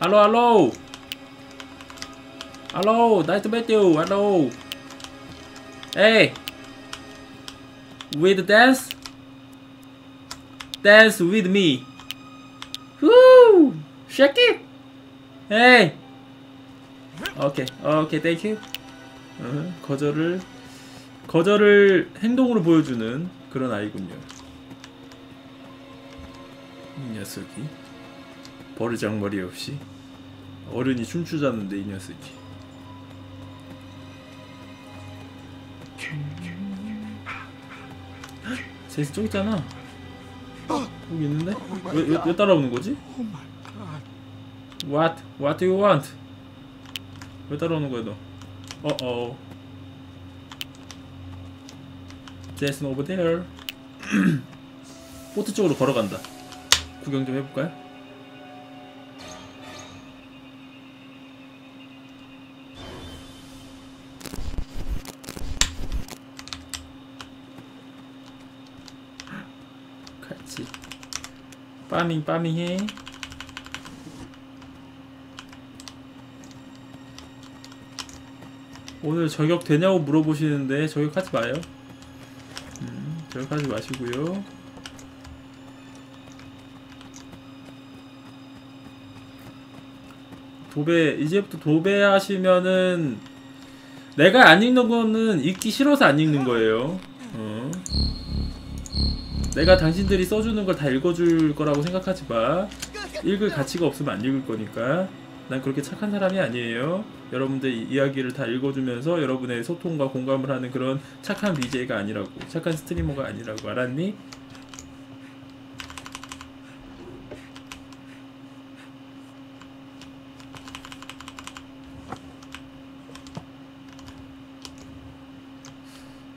알로 알로 알로 나이스 매튜 알로 에이 with dance? Dance with me. 후 shake it. 에이 오케이 오케이 땡큐 어, 거절을 거절을 행동으로 보여주는 그런 아이군요. 이 녀석이 버르장머리 없이 어른이 춤추자는데 이 녀석이 제이스 저기 있잖아 여기 있는데? 왜, 왜, 왜 따라오는 거지? What? What do you want? 왜 따라오는 거야 너? 어어 제이슨 over there 포트 쪽으로 걸어간다 구경 좀 해볼까요? 같이 빠밍 빠밍해 오늘 저격 되냐고 물어보시는데 저격하지 마요 음, 저격하지 마시고요 도배 이제부터 도배하시면은 내가 안 읽는 거는 읽기 싫어서 안 읽는 거예요. 어. 내가 당신들이 써주는 걸 다 읽어줄 거라고 생각하지 마. 읽을 가치가 없으면 안 읽을 거니까. 난 그렇게 착한 사람이 아니에요. 여러분들 이- 이야기를 다 읽어주면서 여러분의 소통과 공감을 하는 그런 착한 BJ가 아니라고. 착한 스트리머가 아니라고. 알았니?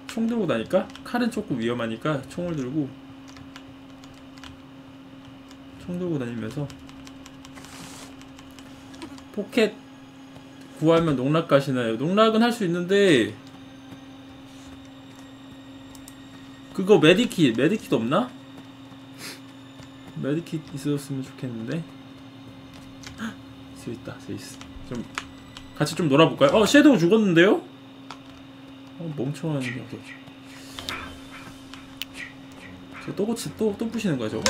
총 들고 다니까 칼은 조금 위험하니까 총을 들고 총 들고 다니면서 포켓 구하면 농락 가시나요? 농락은 할 수 있는데 그거 메디킷 메디킷 없나? 메디킷 있었으면 좋겠는데 있어 있다 제이스 좀 같이 좀 놀아볼까요? 어 섀도우 죽었는데요? 어, 멍청한 녀석. 저 또 고치 또 또 부시는 거야 저거?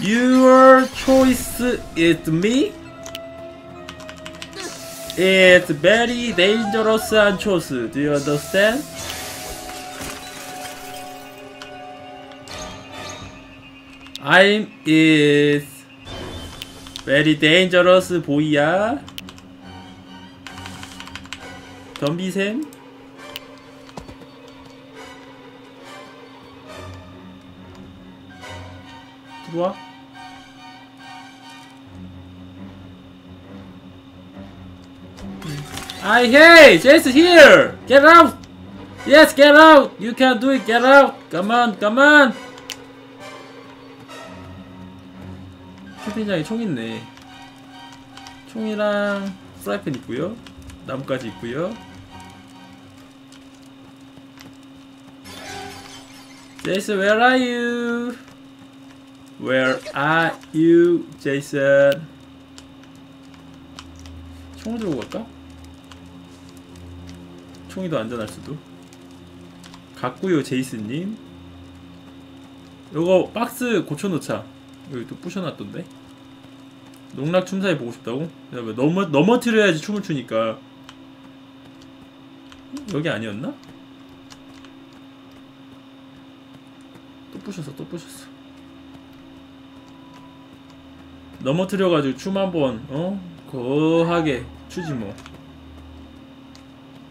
Your choice is me. It's very dangerous and choice. Do you understand? I'm is very dangerous boy야. 덤비샘. 들어와. I hey, Jason here. Get out. Yes, get out. You can do it. Get out. Come on, come on. 캠핑장에 총 있네. 총이랑 프라이팬 있고요. 나무까지 있고요. Jason, where are you? Where are you, Jason? 총을 들고 갈까? 총이 더 안전할 수도. 갔고요, 제이슨님. 요거 박스 고쳐놓자. 여기 또 부셔놨던데. 농락 춤사위 보고 싶다고? 야, 왜 넘어 넘어뜨려야지 춤을 추니까. 여기 아니었나? 또 부셨어, 또 부셨어. 넘어뜨려가지고 춤 한번 어 거하게 추지 뭐.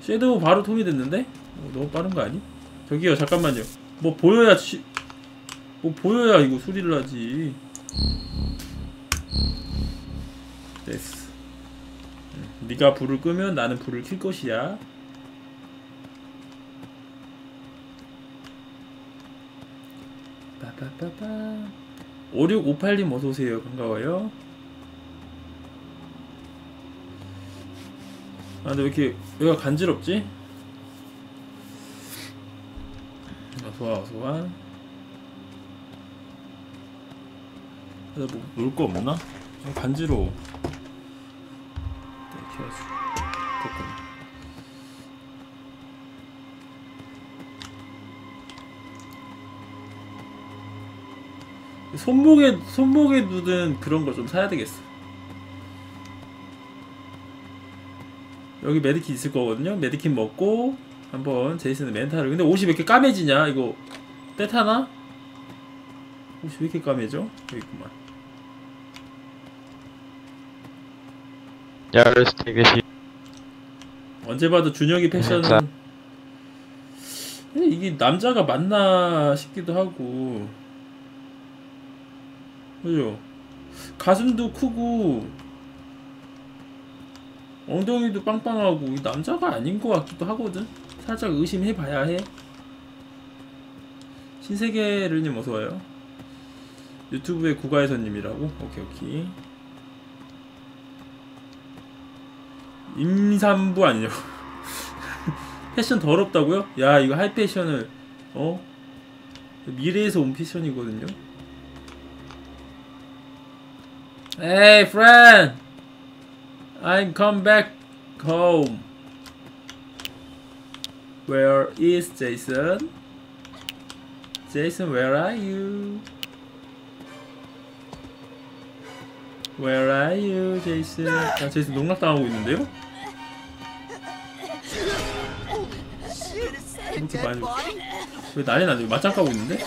섀도우 바로 통이 됐는데? 어, 너무 빠른 거 아니? 저기요 잠깐만요. 뭐 보여야 치... 뭐 보여야 이거 수리를 하지. 됐어. 응, 네가 불을 끄면 나는 불을 킬 것이야. 빠빠빠빠. 5658님 어서오세요. 반가워요. 아, 근데 왜 이렇게, 여기가 간지럽지? 어서와 어서와 뭐놀 거 없나? 좀 간지러워 네 키워줘 그렇구나 손목에 손목에 묻은 그런 거좀 사야 되겠어. 여기 메디킷 있을 거거든요. 메디킷 먹고 한번 제이슨의 멘탈을. 근데 옷이 왜 이렇게 까매지냐? 이거 때 타나? 옷이 왜 이렇게 까매져? 여기 있구만. Hit. 언제 봐도 준혁이 패션은 이게 남자가 맞나 싶기도 하고 그죠? 가슴도 크고 엉덩이도 빵빵하고 이 남자가 아닌 것 같기도 하거든. 살짝 의심해봐야 해. 신세계를님 어서와요. 유튜브의 구가에서님이라고? 오케이 오케이. 임산부 아니냐고. 패션 더럽다고요? 야 이거 하이 패션을 어? 미래에서 온 패션이거든요. Hey friend I'm come back home Where is Jason? Jason where are you? Where are you Jason? 아 제이슨 농락당하고 있는데요? 이렇게 많이 왜 난리 나죠? 맞짱 까고 있는데?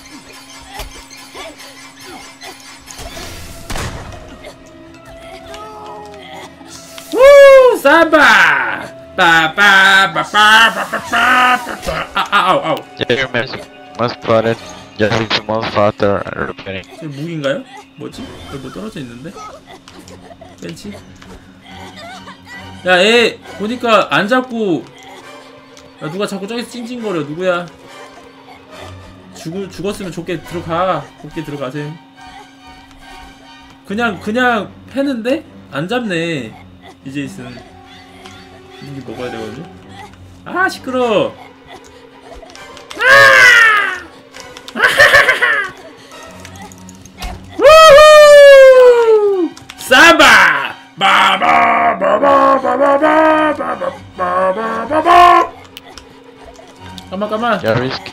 Samba! Ba ba ba ba ba ba ba ba. 아아아아 아우. 제일맨 must put it. Just if you must faster repairing. 이게 무인가요? 뭐지? 뭐 떨어져 있는데? 벤치? 야, 얘 보니까 안 잡고 야, 누가 자꾸 저기서 찡찡거려. 누구야? 죽 죽었으면 좋게 들어가. 좋게 들어가세요. 그냥 그냥 패는데 안 잡네. 이제 있으면. 이게 먹어야 되거든요? 아 시끄러! 사바! 바바 바바 바바 바바 바바 바바 까만 까만 야 리스크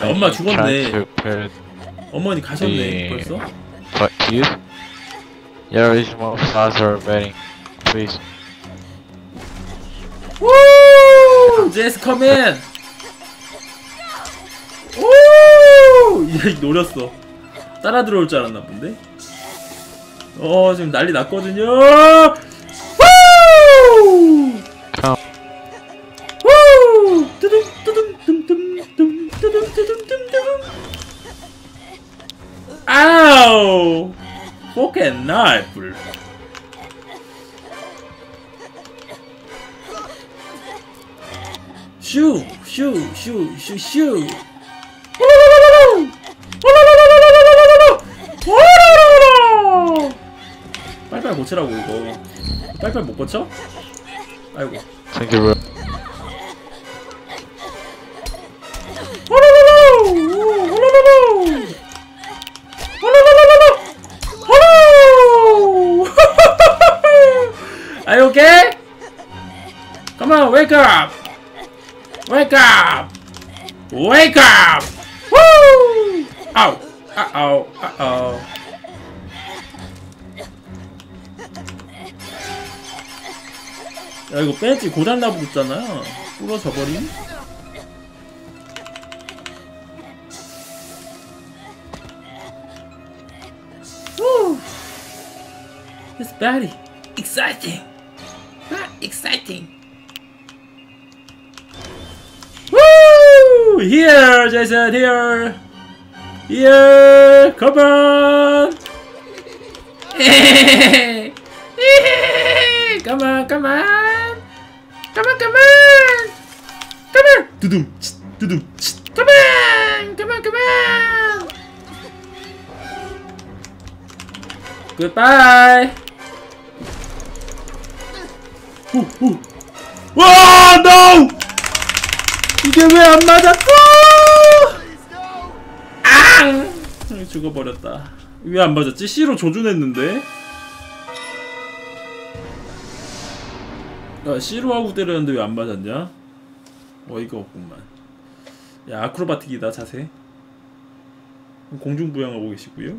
아, 엄마 죽었네 어머니 가셨네 벌써? But you? Your is more faster betting please 우! 제스 컴인. 우! 얘 노렸어. 따라 들어올 줄 알았나 본데. 어 지금 난리 났거든요. 우! Come. 우! 뚜둥 뚜둥 둠둠둠 뚜둥 뚜둥 둠둠. 아우! 포켓 나이프. 슈! 슈! 슈! 슈! 슈! 빨빨 고치라고 이거 빨빨 못 고쳐? 아이고 생겨봐 Are you okay? Come on, wake up! Wake up! Wake up! Woo! Ow! Uh-oh, uh-oh. 야 이거 배지 고장나고 있잖아 부러져 버림 Woo! It's very exciting. Very exciting. Here, Jason, here! Here! Come on! come on, come on! Come on, come on! Come on! Do-doom! Do-doom! Come on! Come on, come on! Goodbye! Ooh, ooh. Whoa, no! 이게 왜 안 맞았어? 아, 죽어버렸다. 왜 안 맞았지? C로 조준했는데? 야, C로 하고 때렸는데 왜 안 맞았냐? 어이가 없구만. 야, 아크로바틱이다, 자세. 공중부양하고 계시고요.